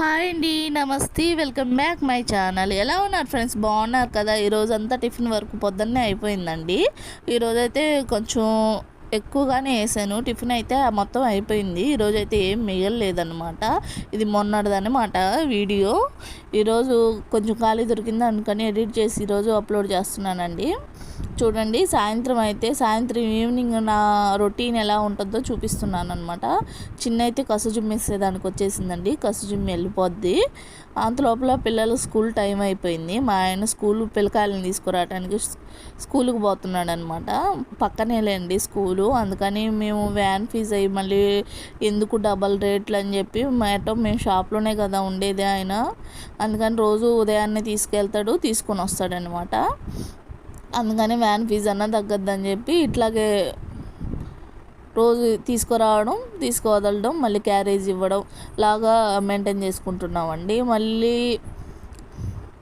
Hi అండి నమస్తే welcome back my channel. ఎలా ఉన్నారు ఫ్రెండ్స్? బాగున్నారు కదా? ఈరోజు అంతా టిఫిన్ వరకు పొద్దున్నే అయిపోయిందండి. ఈరోజైతే కొంచెం ఎక్కువగానే వేసాను. టిఫిన్ అయితే మొత్తం అయిపోయింది. ఈరోజు అయితే ఏం మిగలలేదన్నమాట. ఇది మొన్నటిదనమాట వీడియో. ఈరోజు కొంచెం ఖాళీ దొరికింది అనుకని ఎడిట్ చేసి ఈరోజు అప్లోడ్ చేస్తున్నానండి. చూడండి సాయంత్రం అయితే సాయంత్రం ఈవినింగ్ నా రొటీన్ ఎలా ఉంటుందో చూపిస్తున్నాను అనమాట చిన్న అయితే కసుజుమ్మి వేసేదానికి వచ్చేసిందండి. కసుజుమ్మి వెళ్ళిపోద్ది. అంతలోపల పిల్లలు స్కూల్ టైం అయిపోయింది. మా ఆయన స్కూల్ పిల్లకాయలను తీసుకురావడానికి స్కూల్కి పోతున్నాడు అనమాట పక్కనేలేండి స్కూలు. అందుకని మేము వ్యాన్ ఫీజు అయ్యి మళ్ళీ ఎందుకు డబల్ రేట్లు అని చెప్పి మేటో మేము షాప్లోనే కదా ఉండేది ఆయన. అందుకని రోజు ఉదయాన్నే తీసుకెళ్తాడు తీసుకొని వస్తాడనమాట. అందుకని వ్యాన్ ఫీజు అన్న తగ్గద్దని చెప్పి ఇట్లాగే రోజు తీసుకురావడం తీసుకువదలడం మళ్ళీ క్యారేజ్ ఇవ్వడం లాగా మెయింటైన్ చేసుకుంటున్నామండి. మళ్ళీ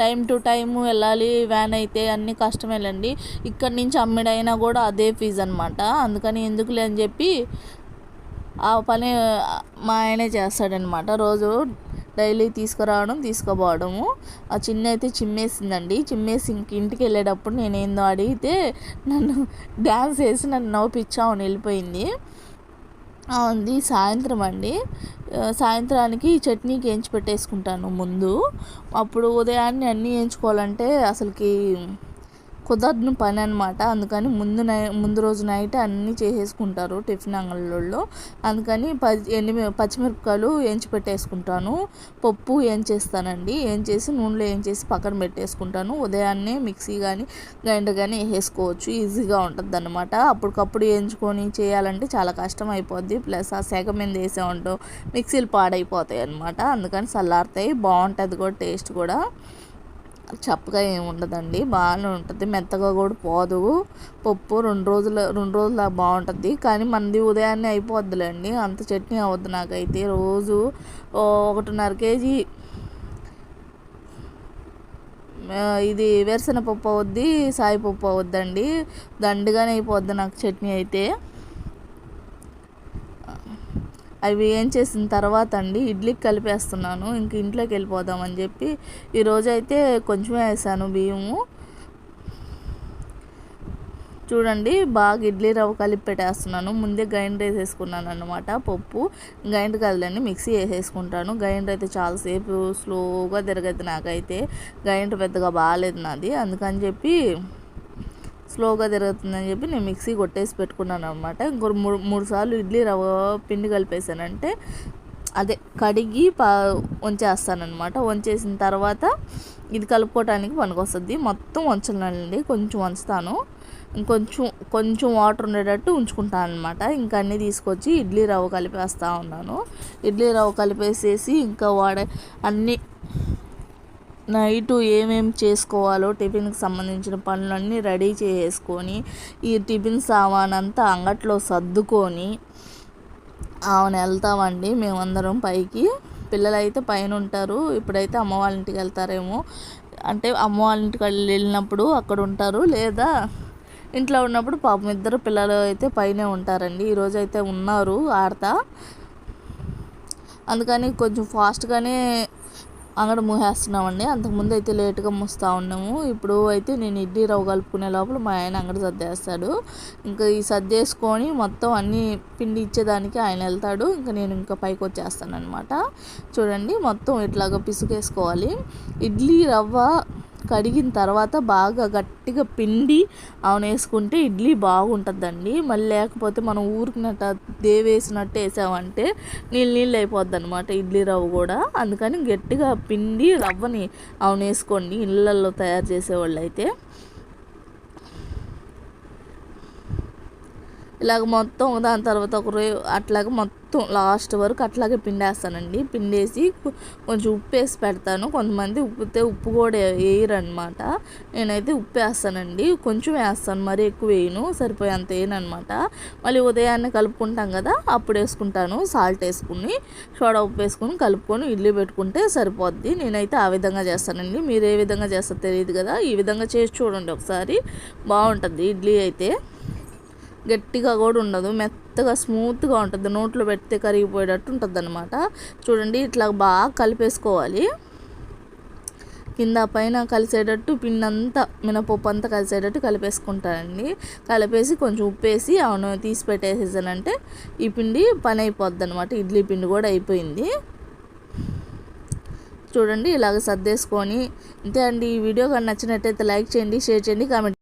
టైం టు టైం వెళ్ళాలి వ్యాన్ అయితే అన్ని కష్టమేలండి. ఇక్కడి నుంచి అమ్మిడైనా కూడా అదే ఫీజు అనమాట అందుకని ఎందుకులే అని చెప్పి ఆ పని మా ఆయనే చేస్తాడనమాట రోజు డైలీ తీసుకురావడం తీసుకుపోవడము ఆ చిన్న అయితే చిమ్మేసిందండి. చిమ్మేసి ఇంక ఇంటికి వెళ్ళేటప్పుడు నేనేందో అడిగితే నన్ను డ్యాన్స్ వేసి నన్ను నవ్వుపిచ్చామని వెళ్ళిపోయింది. ఉంది సాయంత్రం అండి. సాయంత్రానికి చట్నీకి వేయించి పెట్టేసుకుంటాను ముందు. అప్పుడు ఉదయాన్నే అన్నీ వేయించుకోవాలంటే అసలుకి కుదరని పని అనమాట అందుకని ముందు నై ముందు రోజు నైట్ అన్నీ చేసేసుకుంటారు టిఫిన్ అంగళ్ళలో అందుకని పచ్చి ఎండి పచ్చిమిరపకాయలు వేయించి పెట్టేసుకుంటాను. పప్పు ఏం చేస్తానండి ఏం చేసి నూనెలో ఏం చేసి పక్కన పెట్టేసుకుంటాను. ఉదయాన్నే మిక్సీ కానీ గ్రైండర్ కానీ వేసేసుకోవచ్చు. ఈజీగా ఉంటుంది అనమాట అప్పటికప్పుడు వేయించుకొని చేయాలంటే చాలా కష్టం అయిపోద్ది ప్లస్ ఆ సెగ మీద వేసామంటూ మిక్సీలు పాడైపోతాయి అనమాట అందుకని చల్లారుతాయి బాగుంటుంది కూడా టేస్ట్ కూడా. చప్పగా ఏమి ఉండదండి. బాగానే ఉంటుంది. మెత్తగా కూడా పోదు. పప్పు రెండు రోజులు రెండు రోజులు బాగుంటుంది. కానీ మంది ఉదయాన్నే అయిపోద్దులేండి. అంత చట్నీ అవద్దు నాకైతే. రోజు ఒకటిన్నర కేజీ ఇది వేరుశనగపప్పు పప్పు అవుద్ది సాయి పప్పు అవుద్దండి. దండిగానే అయిపోద్ది నాకు చట్నీ అయితే. అవి ఏం చేసిన తర్వాత అండి ఇడ్లీకి కలిపేస్తున్నాను ఇంక ఇంట్లోకి వెళ్ళిపోదామని చెప్పి ఈరోజు అయితే కొంచెమే వేసాను బియ్యము. చూడండి బాగా ఇడ్లీ రవ్వ కలిపి పెట్టేస్తున్నాను. ముందే గ్రైండర్ వేసేసుకున్నాను అనమాట పప్పు గ్రైండర్ కదలండి మిక్సీ వేసేసుకుంటాను. గ్రైండర్ అయితే చాలాసేపు స్లోగా తిరగదు నాకైతే గ్రైండర్ పెద్దగా బాగాలేదు నాది అందుకని చెప్పి స్లోగా తిరుగుతుందని చెప్పి నేను మిక్సీ కొట్టేసి పెట్టుకున్నాను అనమాట ఇంకో మూడు మూడు సార్లు ఇడ్లీ రవ్వ పిండి కలిపేసానంటే అదే కడిగి పా వంచేస్తానమాట వంచేసిన తర్వాత ఇది కలుపుకోవడానికి పనికొస్తుంది. మొత్తం వంచనండి కొంచెం వంచుతాను. ఇంకొంచెం కొంచెం వాటర్ ఉండేటట్టు ఉంచుకుంటాను అనమాట ఇంకా అన్నీ తీసుకొచ్చి ఇడ్లీ రవ్వ కలిపేస్తూ ఉన్నాను. ఇడ్లీ రవ్వ కలిపేసేసి ఇంకా వాడే అన్నీ నైటు ఏమేమి చేసుకోవాలో టిఫిన్కి సంబంధించిన పనులన్నీ రెడీ చేసుకొని ఈ టిఫిన్ సామాన్ అంతా అంగట్లో సర్దుకొని ఆమెను వెళ్తామండి. మేమందరం పైకి. పిల్లలైతే పైన ఉంటారు ఇప్పుడైతే అమ్మ వాళ్ళ ఇంటికి వెళ్తారేమో. అంటే అమ్మ వాళ్ళ ఇంటికి వెళ్ళినప్పుడు అక్కడ ఉంటారు. లేదా ఇంట్లో ఉన్నప్పుడు పాపం ఇద్దరు పిల్లలు అయితే పైనే ఉంటారండి. ఈరోజు అయితే ఉన్నారు ఆడతా. అందుకని కొంచెం ఫాస్ట్గానే అంగడ మూసేస్తున్నామండి. అంతకుముందు అయితే లేట్గా మూస్తూ ఉన్నాము. ఇప్పుడు అయితే నేను ఇడ్లీ రవ్వ కలుపుకునే లోపల మా ఆయన అంగడి సర్దేస్తాడు. ఇంకా ఈ సర్దేసుకొని మొత్తం అన్నీ పిండి ఇచ్చేదానికి ఆయన వెళ్తాడు. ఇంకా నేను ఇంకా పైకి వచ్చేస్తాను అనమాట చూడండి మొత్తం ఇట్లాగా పిసుకేసుకోవాలి. ఇడ్లీ రవ్వ కడిగిన తర్వాత బాగా గట్టిగా పిండి అవును వేసుకుంటే ఇడ్లీ బాగుంటుందండి. మళ్ళీ లేకపోతే మనం ఊరికినట్ట దేవేసినట్టు వేసామంటే నీళ్ళు నీళ్ళు అయిపోద్ది అనమాట ఇడ్లీ రవ్వ కూడా. అందుకని గట్టిగా పిండి రవ్వని అవును వేసుకోండి ఇళ్ళల్లో తయారు చేసేవాళ్ళు అయితే ఇలాగ మొత్తం దాని తర్వాత ఒక అట్లాగే మొత్తం లాస్ట్ వరకు అట్లాగే పిండేస్తానండి. పిండేసి కొంచెం ఉప్పు వేసి పెడతాను. కొంతమంది ఉప్పుతే ఉప్పు కూడా వేయరనమాట. నేనైతే ఉప్పు వేస్తానండి. కొంచెం వేస్తాను మరీ ఎక్కువ వేయను. సరిపోయేంత వేయనమాట మళ్ళీ ఉదయాన్నే కలుపుకుంటాం కదా అప్పుడు వేసుకుంటాను. సాల్ట్ వేసుకుని సోడా ఉప్పు వేసుకుని కలుపుకొని ఇడ్లీ పెట్టుకుంటే సరిపోద్ది. నేనైతే ఆ విధంగా చేస్తానండి. మీరు ఏ విధంగా చేస్తారో తెలియదు కదా. ఈ విధంగా చేసి చూడండి ఒకసారి. బాగుంటుంది ఇడ్లీ అయితే. గట్టిగా కూడా ఉండదు. మెత్తగా స్మూత్గా ఉంటుంది. నోట్లో పెడితే కరిగిపోయేటట్టు ఉంటుంది అనమాట చూడండి ఇట్లా బాగా కలిపేసుకోవాలి. కింద పైన కలిసేటట్టు పిండి మినపప్పు అంతా కలిసేటట్టు కలిపేసుకుంటానండి. కలిపేసి కొంచెం ఉప్పేసి అవును తీసి పెట్టేసేసానంటే ఈ పిండి పని అయిపోద్ది అనమాట ఇడ్లీ పిండి కూడా అయిపోయింది. చూడండి ఇలాగ సర్దేసుకొని. అంతే అండి. ఈ వీడియో కానీ నచ్చినట్టయితే లైక్ చేయండి షేర్ చేయండి కామెంట్